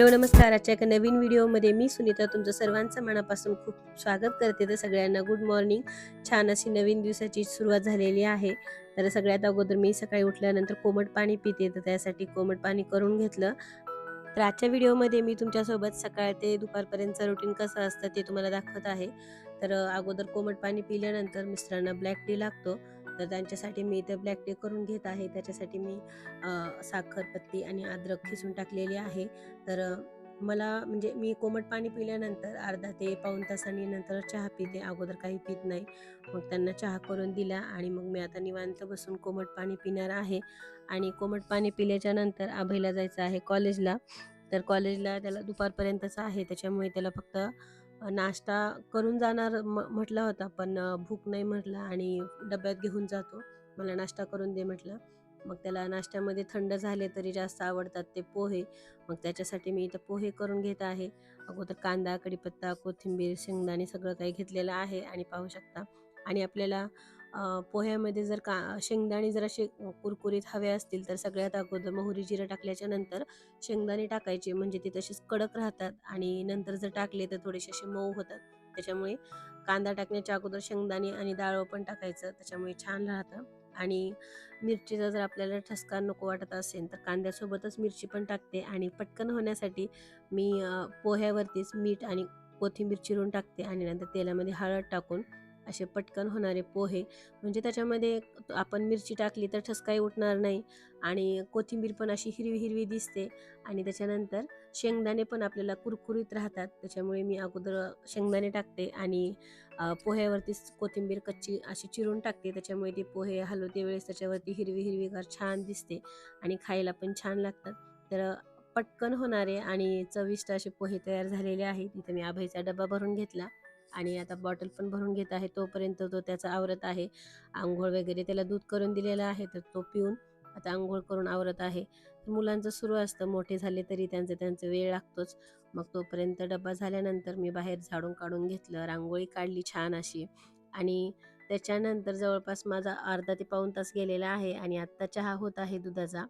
Hello नमस्कार. आजच्या एका नवीन व्हिडिओमध्ये मी सुनीता. तुमचं सर्वांचं मनापासून खूप स्वागत करते. तर सगळ्यांना गुड मॉर्निंग छान अशी नवीन दिवसाची सुरुवात झालेली आहे. तर सगळ्यात अगोदर मी सकाळी उठल्यानंतर कोमट पाणी पिते. तर त्यासाठी कोमट पाणी करून घेतलं. तर आजच्या व्हिडिओमध्ये मी तुमच्यासोबत सकाळ ते दुपारपर्यंतचं रुटीन कसं असतं ते तुम्हाला दाखवत आहे. तर अगोदर कोमट पाणी पिल्यानंतर मिस्टरांना ब्लॅक टी लागतो. तर त्यांच्यासाठी मी इथे ब्लॅक टी करून घेत आहे. त्याच्यासाठी मी साखरपत्ती आणि अद्रक खिसून टाकलेली आहे. तर मला म्हणजे मी कोमट पाणी पिल्यानंतर अर्धा ते पाऊण तासांनी नंतर चहा पिते. अगोदर काही पित नाही. मग त्यांना चहा करून दिला आणि मग मी आता निवांत बसून कोमट पाणी पिणार आहे. आणि कोमट पाणी पिल्याच्या नंतर आभईला जायचं आहे कॉलेजला. तर कॉलेजला त्याला दुपारपर्यंतच आहे. त्याच्यामुळे त्याला फक्त नाश्ता करून जाणार म म्हटला होता पण भूक नाही म्हटलं आणि डब्यात घेऊन जातो. मला नाश्ता करून दे म्हटलं. मग त्याला नाश्त्यामध्ये थंड झाले तरी जास्त आवडतात ते पोहे. मग त्याच्यासाठी मी इथं पोहे करून घेत आहे. अगोदर कांदा कढीपत्ता कोथिंबीर शेंगदाणे सगळं काही घेतलेलं आहे आणि पाहू शकता. आणि आपल्याला पोह्यामध्ये जर का शेंगदाणे जर असे कुरकुरीत हवे असतील तर सगळ्यात अगोदर मोहरी जिरं टाकल्याच्या नंतर शेंगदाणे टाकायचे. म्हणजे ते तसेच कडक राहतात आणि नंतर जर टाकले तर थोडेसे असे मऊ होतात. त्याच्यामुळे कांदा टाकण्याच्या अगोदर शेंगदाणे आणि डाळं पण टाकायचं. त्याच्यामुळे छान राहतं. आणि मिरचीचा जर आपल्याला ठसका नको वाटत असेल तर कांद्यासोबतच मिरची पण टाकते. आणि पटकन होण्यासाठी मी पोह्यावरतीच मीठ आणि कोथिंबीर चिरून टाकते आणि नंतर तेलामध्ये हळद टाकून असे पटकन होणारे पोहे. म्हणजे त्याच्यामध्ये आपण मिरची टाकली तर ठसकाही उठणार नाही आणि कोथिंबीर पण अशी हिरवी हिरवी दिसते आणि त्याच्यानंतर शेंगदाणे पण आपल्याला कुरकुरीत राहतात. त्याच्यामुळे मी अगोदर शेंगदाणे टाकते आणि पोह्यावरतीच कोथिंबीर कच्ची अशी चिरून टाकते. त्याच्यामुळे ते पोहे हलवते वेळेस त्याच्यावरती हिरवी हिरवीगार छान दिसते आणि खायला पण छान लागतात. तर पटकन होणारे आणि चविष्ट असे पोहे तयार झालेले आहेत. इथे मी आभईचा डबा भरून घेतला. आणि आता बॉटल पण भरून घेत आहे. तोपर्यंत तो त्याचा आवरत आहे. आंघोळ वगैरे त्याला दूध करून दिलेलं आहे तर तो पिऊन आता आंघोळ करून आवरत आहे. तर मुलांचं सुरू असतं. मोठे झाले तरी त्यांचं त्यांचं वेळ लागतोच. मग तोपर्यंत डबा झाल्यानंतर मी बाहेर झाडून काढून घेतलं. रांगोळी काढली छान अशी. आणि त्याच्यानंतर जवळपास माझा अर्धा ते पाऊण तास गेलेला आहे आणि आत्ता चहा होत आहे दुधाचा.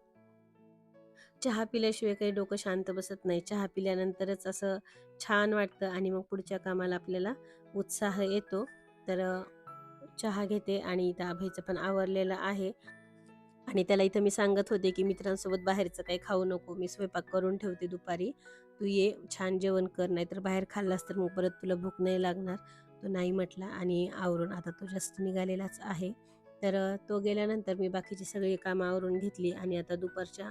चहा पिल्याशिवाय काही डोकं शांत बसत नाही. चहा पिल्यानंतरच असं छान वाटतं आणि मग पुढच्या कामाला आपल्याला उत्साह येतो. तर चहा घेते आणि इथं अभयचं पण आवरलेलं आहे. आणि त्याला इथं मी सांगत होते की मित्रांसोबत बाहेरचं काही खाऊ नको. मी स्वयंपाक करून ठेवते दुपारी. तू ये छान जेवण कर. नाहीतर बाहेर खाल्लास तर मग परत तुला भूक नाही लागणार. तो नाही म्हटला आणि आवरून आता तो जास्त निघालेलाच आहे. तर तो गेल्यानंतर मी बाकीची सगळी कामं आवरून घेतली आणि आता दुपारच्या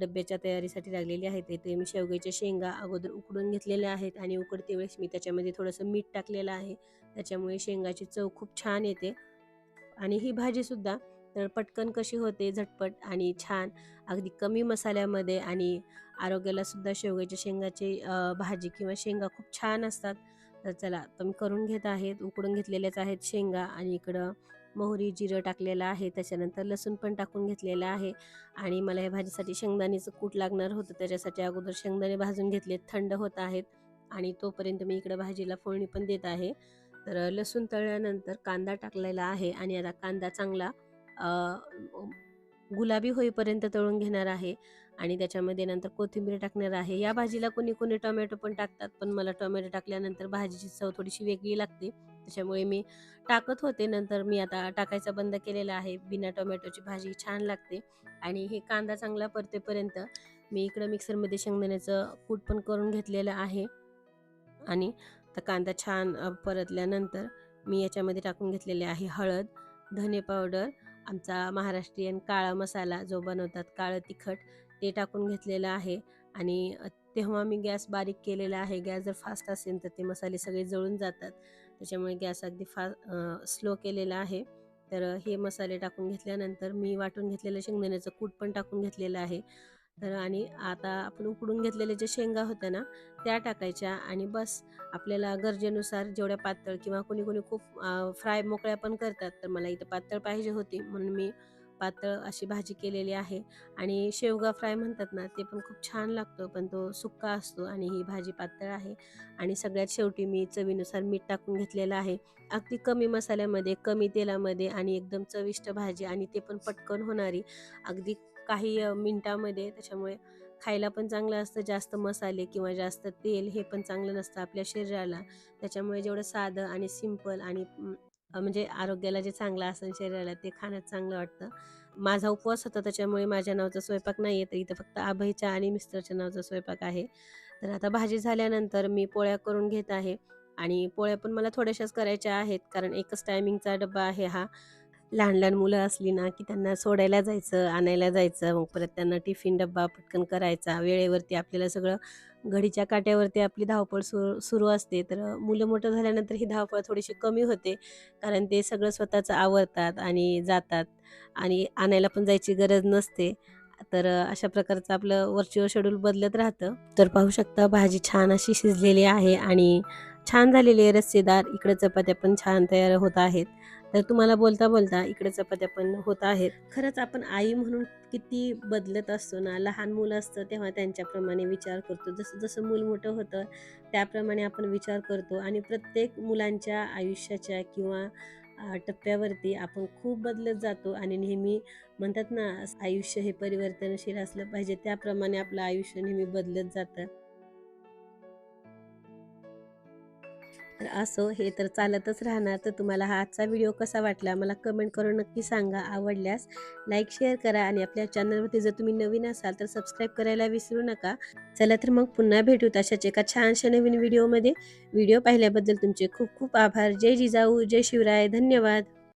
डब्याच्या तयारीसाठी लागलेली आहेत. ते ते मी शेवग्याच्या शेंगा अगोदर उकडून घेतलेल्या आहेत आणि उकडते वेळेस मी त्याच्यामध्ये थोडंसं मीठ टाकलेलं आहे. त्याच्यामुळे शेंगाची चव खूप छान येते. आणि ही भाजीसुद्धा तर पटकन कशी होते झटपट आणि छान अगदी कमी मसाल्यामध्ये आणि आरोग्याला सुद्धा शेवग्याच्या शेंगाची भाजी किंवा शेंगा खूप छान असतात. तर चला तर मी करून घेत आहेत उकडून घेतलेल्याच आहेत शेंगा आणि इकडं मोहरी जिरं टाकलेलं आहे. त्याच्यानंतर लसूण पण टाकून घेतलेलं आहे. आणि मला या भाजीसाठी शेंगदाण्याचं कूट लागणार होतं. त्याच्यासाठी अगोदर शेंगदाणे भाजून घेतले थंड होत आहेत. आणि तोपर्यंत मी इकडं भाजीला फोडणी पण देत आहे. तर लसूण तळल्यानंतर कांदा टाकलेला आहे. आणि आता कांदा चांगला गुलाबी होईपर्यंत तळून घेणार आहे. आणि त्याच्यामध्ये नंतर कोथिंबीर टाकणार आहे. या भाजीला कोणी कोणी टोमॅटो पण टाकतात. पण मला टोमॅटो टाकल्यानंतर भाजीची चव थोडीशी वेगळी लागते. त्याच्यामुळे मी टाकत होते. नंतर मी आता टाकायचा बंद केलेला आहे. बिना टोमॅटोची भाजी छान लागते. आणि हे कांदा चांगला परतेपर्यंत मी इकडं मिक्सरमध्ये शेंगदाण्याचं कूट पण करून घेतलेलं आहे. आणि आता कांदा छान परतल्यानंतर मी याच्यामध्ये टाकून घेतलेले आहे हळद धने पावडर आमचा महाराष्ट्रीयन काळा मसाला जो बनवतात काळं तिखट ते टाकून घेतलेलं आहे. आणि तेव्हा मी गॅस बारीक केलेला आहे. गॅस जर फास्ट असेल तर ते मसाले सगळे जळून जातात. त्याच्यामुळे गॅस अगदी फा स्लो केलेला आहे. तर हे मसाले टाकून घेतल्यानंतर मी वाटून घेतलेलं शेंगदाण्याचं कूट पण टाकून घेतलेलं आहे. तर आणि आता आपण उकडून घेतलेल्या ज्या शेंगा होत्या ना त्या टाकायच्या आणि बस आपल्याला गरजेनुसार जेवढ्या पातळ किंवा कोणी कोणी खूप फ्राय मोकळ्या पण करतात तर मला इथं पातळ पाहिजे होती. म्हणून मी पातळ अशी भाजी केलेली आहे. आणि शेवगा फ्राय म्हणतात ना ते पण खूप छान लागतो पण तो सुक्का असतो आणि ही भाजी पातळ आहे. आणि सगळ्यात शेवटी मी चवीनुसार मीठ टाकून घेतलेलं आहे. अगदी कमी मसाल्यामध्ये कमी तेलामध्ये आणि एकदम चविष्ट भाजी आणि ते पण पटकन होणारी. अगदी काही मिनटामध्ये त्याच्यामुळे खायला पण चांगलं असतं. जास्त मसाले किंवा जास्त तेल हे पण चांगलं नसतं आपल्या शरीराला. त्याच्यामुळे जेवढं साधं आणि सिंपल आणि म्हणजे आरोग्याला जे चांगलं असेल शरीराला ते खाण्यात चांगलं वाटतं. माझा उपवास होता त्याच्यामुळे माझ्या नावाचा स्वयंपाक नाही आहे तर इथं फक्त आभईच्या आणि मिस्टरच्या नावाचा स्वयंपाक आहे. तर आता भाजी झाल्यानंतर मी पोळ्या करून घेत आहे आणि पोळ्या पण मला थोड्याशाच करायच्या आहेत कारण एकच टायमिंगचा डब्बा आहे हा. लहान लहान मुलं असली ना की त्यांना सोडायला जायचं आणायला जायचं मग परत त्यांना टिफिन डब्बा पटकन करायचा वेळेवरती आपल्याला सगळं घडीच्या काट्यावरती आपली धावपळ सुरू सुरू असते. तर मुलं मोठं झाल्यानंतर ही धावपळ थोडीशी कमी होते. कारण ते सगळं स्वतःचं आवरतात आणि जातात आणि आणायला पण जायची गरज नसते. तर अशा प्रकारचं आपलं वर्च्युअल शेड्यूल बदलत राहतं. तर पाहू शकता भाजी छान अशी शिजलेली आहे आणि छान झालेली आहे रस्सेदार इकडे चपात्या पण छान तयार होत आहेत. तर तुम्हाला बोलता बोलता इकडे चपात्या पण होत आहेत. खरंच आपण आई म्हणून किती बदलत असतो ना लहान मुलं असतं तेव्हा त्यांच्याप्रमाणे विचार करतो. जसं जसं मूल मोठं होतं त्याप्रमाणे आपण विचार करतो आणि प्रत्येक मुलांच्या आयुष्याच्या किंवा टप्प्यावरती आपण खूप बदलत जातो आणि नेहमी म्हणतात ना आयुष्य हे परिवर्तनशील असलं पाहिजे. त्याप्रमाणे आपलं आयुष्य नेहमी बदलत जातं. तर असो हे तर चालतच राहणार. तर तुम्हाला हा आजचा व्हिडिओ कसा वाटला? मला कमेंट करून नक्की सांगा. आवडल्यास लाईक शेअर करा आणि आपल्या चॅनलवरती जर तुम्ही नवीन असाल तर सबस्क्राईब करायला विसरू नका. चला तर मग पुन्हा भेटू तशाच एका छानशा नवीन व्हिडिओमध्ये. व्हिडिओ पाहिल्याबद्दल तुमचे खूप खूप आभार. जय जिजाऊ जय शिवराय. धन्यवाद.